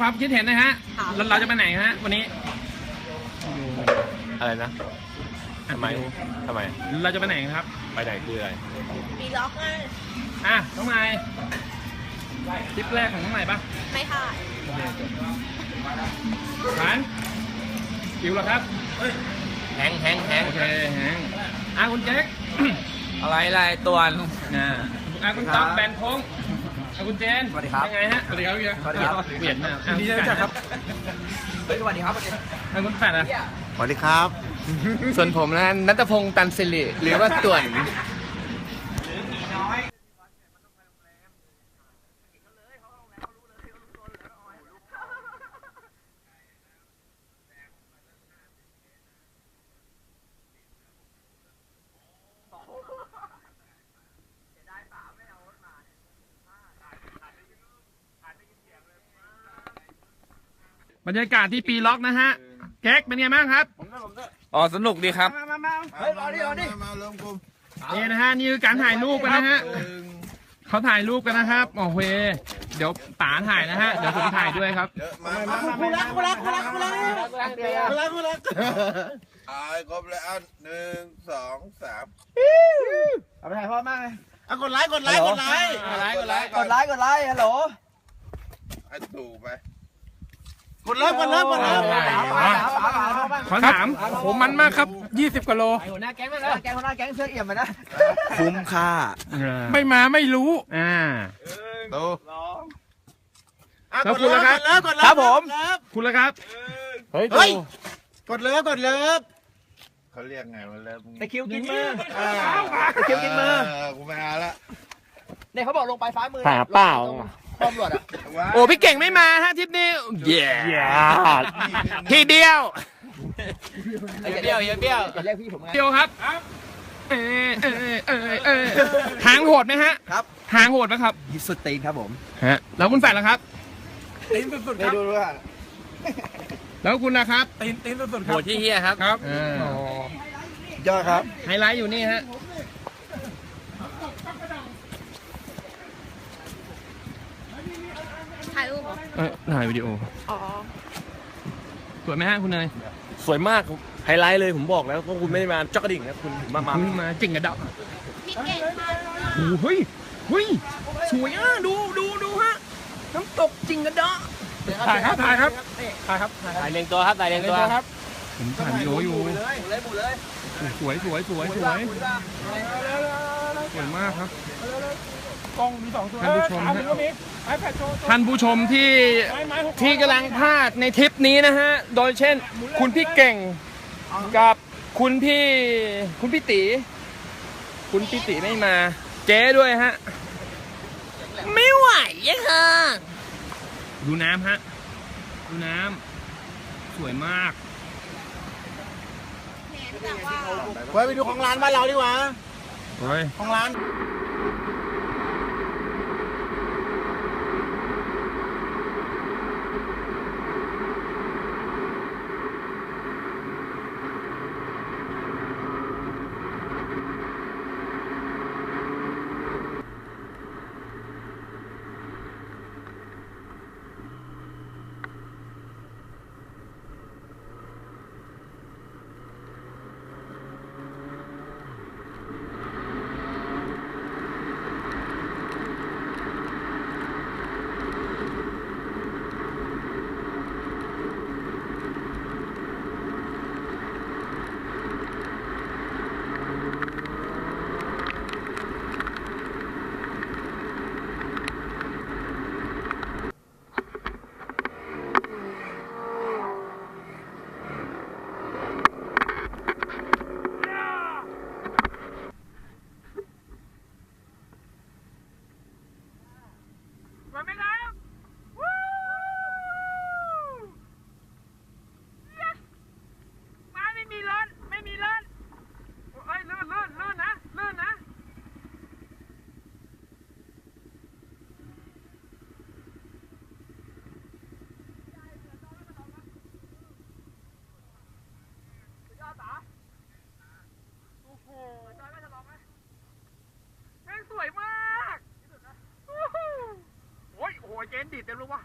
ความคิดเห็นนะฮะค่ะ เราเราจะไปไหนฮะ วันนี้อะไรนะทำไมทำไมเราจะไปไหนกันครับ ไปไหนคืออะไรปีล็อกไงอะน้องใหม่ทริปแรกของน้องใหม่ปะไม่ค่ะผ่านคิวเหรอครับ แฮงแฮงแฮงโอเคแฮงอะคุณเจ๊กอะไรอะไรตัวนะอะคุณต๊อกแบนโค้ง อะคุณเจนสวัสดีครับยังไงฮะ สวัสดีครับพี่สวัสดีครับเปลี่ยนมาอะดีใจจังครับเฮ้ยสวัสดีครับอะคุณแปดอะสวัสดีครับ ส่วนผมนะนัทพงศ์ตันสิริหรือว่าต่วน รรยากาศที่ปีล็อกนะฮะแก๊กเป็นไงบ้างครับอ๋อสนุกดีครับเฮ้ยรอดิรอดิมาเริ่มกลุ่มนี่นะฮะนี่คือการถ่ายรูปกันนะฮะหนึ่งเขาถ่ายรูปกันนะครับโอเคเดี๋ยวป๋าถ่ายนะฮะเดี๋ยวผมถ่ายด้วยครับเยอะมามาคู่รักคู่รักคู่รักคู่รักคู่รักคู่รักอ่าครบแล้วอะหนึ่งสองสามเอาไปถ่ายพ่อมากเลยอะกดไลค์กดไลค์กดไลค์กดไลค์กดไลค์กดไลค์กดไลค์ฮัลโหลไอ้ตู่ไป กดไลค์กดไลค์กดไลค์ป๋าป๋าป๋าป๋าพ่อบ้างขอถามผมมันมากครับ20กว่าโล หัวหน้าแก๊งมานะแก๊งหัวหน้าแก๊งเสื้อเอี่ยมมานะคุ้มค่าไม่มาไม่รู้ อ่าตู่อะกดไลค์กดเลิฟกดเลิฟครับผม คุณละครับ เฮ้ยเฮ้ย กดเลิฟกดเลิฟเขาเรียกไงว่าเลิฟตะคริวกินมืออ่าตะคริวกินมือ กูไม่เอาละเนี่ยเขาบอกลงไปซ้ายมือ หาเปล่า ตำรวจอะโอ้พี่เก่งไม่มาฮะทริปนี้เย้ทีเดียวเบี้ยวเบี้ยวอย่าเรียกพี่ผมไงเดียวครับเออเออเออเออทางโหดไหมฮะครับทางโหดไหมครับสุดตีนครับผมฮะแล้วคุณแฟนล่ะครับไม่ดูด้วยแล้วคุณนะครับโหที่เฮียครับครับยอดครับไฮไลท์อยู่นี่ฮะ ถ่ายรูปเหรอเออถ่ายวิดีโอ อ๋อ สวยไหมฮะคุณเนยสวยมากไฮไลท์เลยผมบอกแล้วว่าคุณไม่ได้มาจอกกระดิ่งนะคุณถึงมามาคุณมาจริงกระดับพี่เก่งมากโอ้โหเฮ้ยเฮ้ยสวยอะดูดูดูฮะน้ำตกจริงกระดะถ่ายครับถ่ายครับถ่ายครับถ่ายเรียงตัวครับถ่ายเรียงตัวครับผมถ่ายวิดีโออยู่เลยหมุนเลยหมุนเลยสวยสวยสวยสวยสวยมากครับ กล้องมีสองตัวท่านผู้ชมฮะท่านผู้ชมที่ที่กำลังพลาดในทริปนี้นะฮะ โดยเช่น คุณพี่เก่งกับคุณพี่คุณพี่ตี คุณพี่ตีไม่มา เจ๊ด้วยฮะ ไม่ไหวยังฮะดูน้ำฮะ ดูน้ำสวยมาก ไว้ไปดูของร้านบ้านเราดีกว่า โอ้ย ของร้านเเต็มแล้ววะ